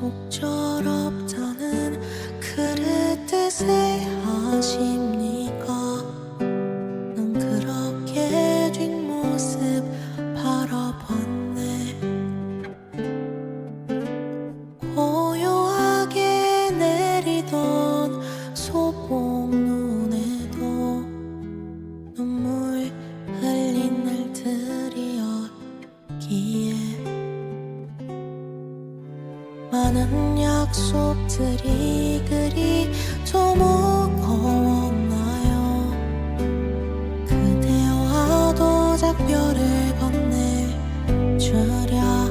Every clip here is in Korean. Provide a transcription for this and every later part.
Khúc 많은 약속들이 그리 조목거웠나요. 그대와 도작별을 건네 주랴.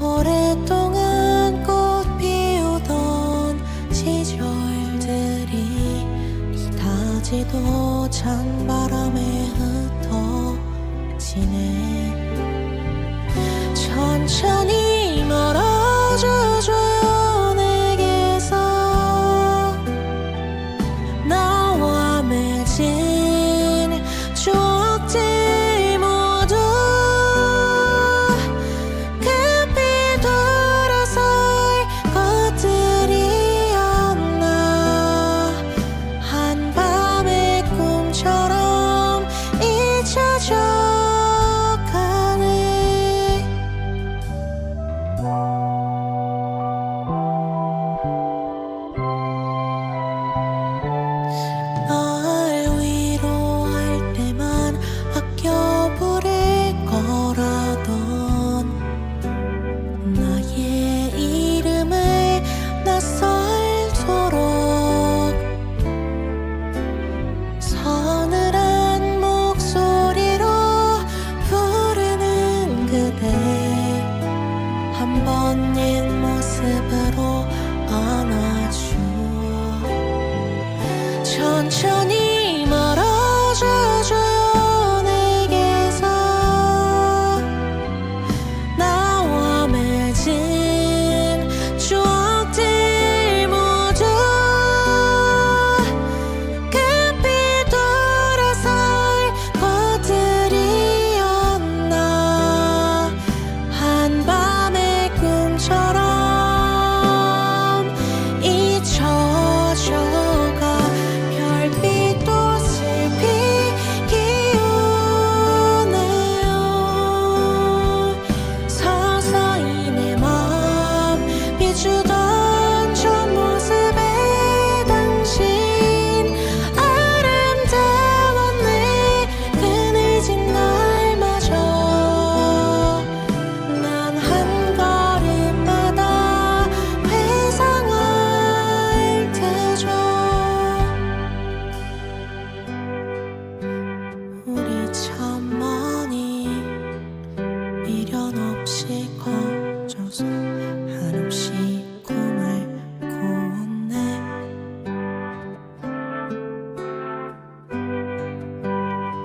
오랫동안 꽃 피우던 시절들이 이다지도 찬 바람에 흩어지네. 천천히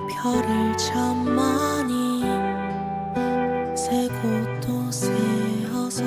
별을 참 많이 세고 또 세어서